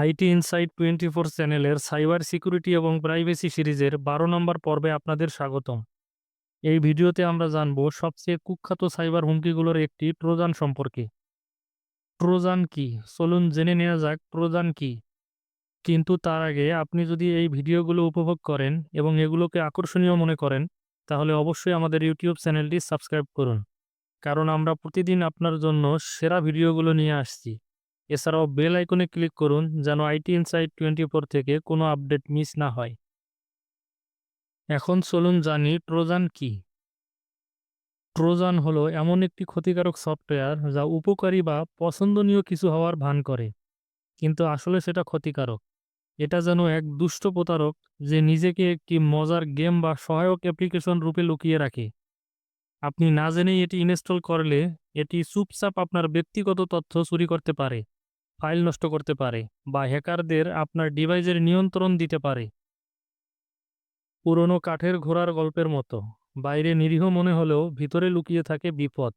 IT insight twenty four চ্যানেলের cyber security এবং privacy সিরিজের বারো নম্বর পর্বে আপনাদের স্বাগতম। এই ভিডিওতে আমরা জানব সবচেয়ে কুখ্যাত সাইবার হুমকিগুলোর একটি ট্রোজান সম্পর্কে। ট্রোজান কি? চলুন জেনে নেওয়া যাক ট্রোজান কি। কিন্তু তার আগে আপনি যদি এই ভিডিওগুলো উপভোগ করেন এবং এগুলোকে আকর্ষণীয় মনে করেন, তাহলে অবশ্যই আমাদের ইউটিউব চ্যানেলটি সাবস্ক্রাইব করুন। কারণ আমরা প্রতিদিন আপনার জন্য সেরা ভিডিওগুলো নিয়ে আসছি। এছাড়াও বেল আইকনে ক্লিক করুন যেন আইটি ইনসাইট টোয়েন্টি ফোর থেকে কোনো আপডেট মিস না হয়। এখন চলুন জানি ট্রোজান কি। ট্রোজান হলো এমন একটি ক্ষতিকারক সফটওয়্যার যা উপকারী বা পছন্দনীয় কিছু হওয়ার ভান করে, কিন্তু আসলে সেটা ক্ষতিকারক। এটা যেন এক দুষ্ট প্রতারক যে নিজেকে একটি মজার গেম বা সহায়ক অ্যাপ্লিকেশন রূপে লুকিয়ে রাখে। আপনি না জেনেই এটি ইনস্টল করলে এটি চুপচাপ আপনার ব্যক্তিগত তথ্য চুরি করতে পারে। ফাইল নষ্ট করতে পারে বা হ্যাকারদের আপনার ডিভাইসের নিয়ন্ত্রণ দিতে পারে। পুরনো কাঠের ঘোড়ার গল্পের মতো, বাইরে নিরীহ মনে হলেও ভিতরে লুকিয়ে থাকে বিপদ।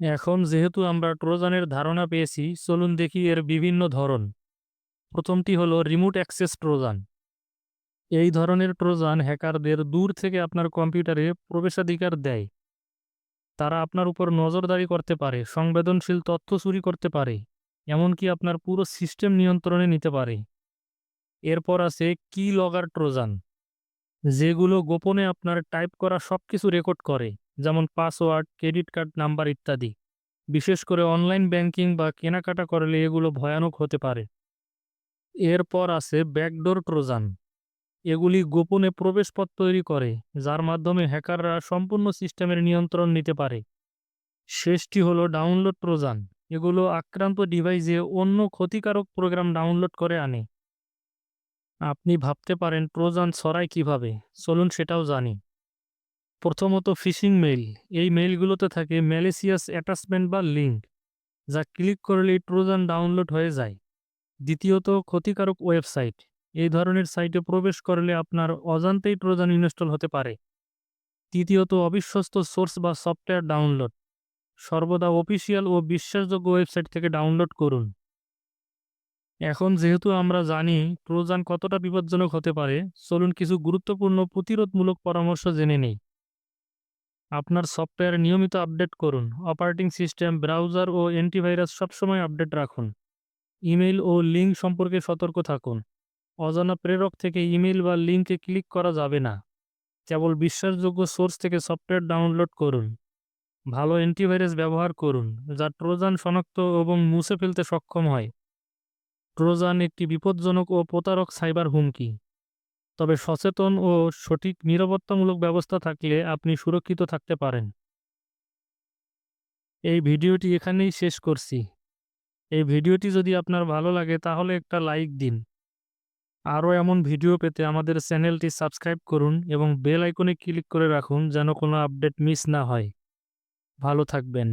এখন যেহেতু আমরা ট্রোজানের ধারণা পেয়েছি, চলুন দেখি এর বিভিন্ন ধরন। প্রথমটি হলো রিমোট অ্যাক্সেস ট্রোজান। এই ধরনের ট্রোজান হ্যাকারদের দূর থেকে আপনার কম্পিউটারে প্রবেশাধিকার দেয়। তারা আপনার উপর নজরদারি করতে পারে, সংবেদনশীল তথ্য চুরি করতে পারে। এমনকি আপনার পুরো সিস্টেম নিয়ন্ত্রণে নিতে পারে। এরপর আছে কি লগার ট্রোজান, যেগুলো গোপনে আপনার টাইপ করা সব কিছু রেকর্ড করে, যেমন পাসওয়ার্ড, ক্রেডিট কার্ড নাম্বার ইত্যাদি। বিশেষ করে অনলাইন ব্যাংকিং বা কেনাকাটা করলে এগুলো ভয়ানক হতে পারে। এরপর আছে ব্যাকডোর ট্রোজান, এগুলি গোপনে প্রবেশপথ তৈরি করে, যার মাধ্যমে হ্যাকাররা সম্পূর্ণ সিস্টেমের নিয়ন্ত্রণ নিতে পারে। শেষটি হলো ডাউনলোড ট্রোজান। এগুলো আক্রান্ত ডিভাইসে অন্য ক্ষতিকারক প্রোগ্রাম ডাউনলোড করে আনে। আপনি ভাবতে পারেন ট্রোজান ছড়ায় কীভাবে? চলুন সেটাও জানি। প্রথমত ফিশিং মেইল এই মেইলগুলোতে থাকে ম্যালেসিয়াস অ্যাটাচমেন্ট বা লিঙ্ক যা ক্লিক করলেই ট্রোজান ডাউনলোড হয়ে যায়। দ্বিতীয়ত, ক্ষতিকারক ওয়েবসাইট এই ধরনের সাইটে প্রবেশ করলে আপনার অজান্তেই ট্রোজান ইনস্টল হতে পারে। তৃতীয়ত, অবিশ্বস্ত সোর্স বা সফটওয়্যার ডাউনলোড সর্বদা অফিসিয়াল ও বিশ্বাসযোগ্য ওয়েবসাইট থেকে ডাউনলোড করুন। এখন যেহেতু আমরা জানি ট্রোজান কতটা বিপজ্জনক হতে পারে, চলুন কিছু গুরুত্বপূর্ণ প্রতিরোধমূলক পরামর্শ জেনে নেই। আপনার সফটওয়্যার নিয়মিত আপডেট করুন, অপারেটিং সিস্টেম, ব্রাউজার ও অ্যান্টিভাইরাস সবসময় আপডেট রাখুন। ইমেল ও লিঙ্ক সম্পর্কে সতর্ক থাকুন। অজানা প্রেরক থেকে ইমেল বা লিঙ্কে ক্লিক করা যাবে না। কেবল বিশ্বাসযোগ্য সোর্স থেকে সফটওয়্যার ডাউনলোড করুন। ভালো অ্যান্টিভাইরাস ব্যবহার করুন, যা ট্রোজান শনাক্ত এবং মুছে ফেলতে সক্ষম হয়। ট্রোজান একটি বিপজ্জনক ও প্রতারক সাইবার হুমকি। তবে সচেতন ও সঠিক নিরাপত্তামূলক ব্যবস্থা থাকলে আপনি সুরক্ষিত থাকতে পারেন। এই ভিডিওটি এখানেই শেষ করছি। এই ভিডিওটি যদি আপনার ভালো লাগে তাহলে একটা লাইক দিন। আরও এমন ভিডিও পেতে আমাদের চ্যানেলটি সাবস্ক্রাইব করুন এবং বেল আইকনে ক্লিক করে রাখুন যেন কোনো আপডেট মিস না হয়। ভালো থাকবেন।